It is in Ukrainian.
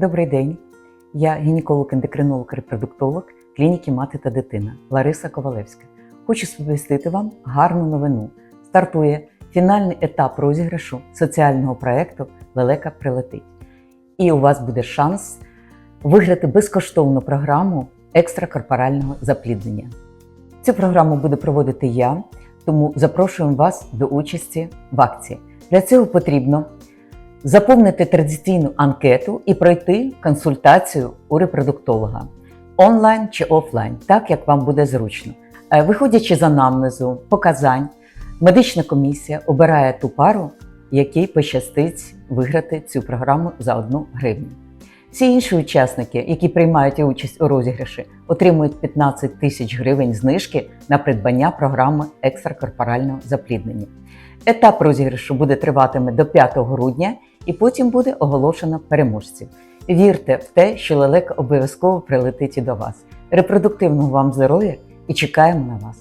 Добрий день. Я гінеколог-ендокринолог репродуктолог клініки Мати та дитина Лариса Ковалевська. Хочу сповістити вам гарну новину. Стартує фінальний етап розіграшу соціального проєкту Лелека прилетить. І у вас буде шанс виграти безкоштовну програму екстракорпорального запліднення. Цю програму буду проводити я, тому запрошуємо вас до участі в акції. Для цього потрібно заповнити традиційну анкету і пройти консультацію у репродуктолога онлайн чи офлайн, так як вам буде зручно. Е, Виходячи з анамнезу, показань, медична комісія обирає ту пару, якій пощастить виграти цю програму за одну гривню. Всі інші учасники, які приймають участь у розіграші, отримують 15 тисяч гривень знижки на придбання програми екстракорпорального запліднення. Етап розіграшу буде триватиме до 5 грудня і потім буде оголошено переможців. Вірте в те, що лелека обов'язково прилетить і до вас. Репродуктивного вам здоров'я і чекаємо на вас!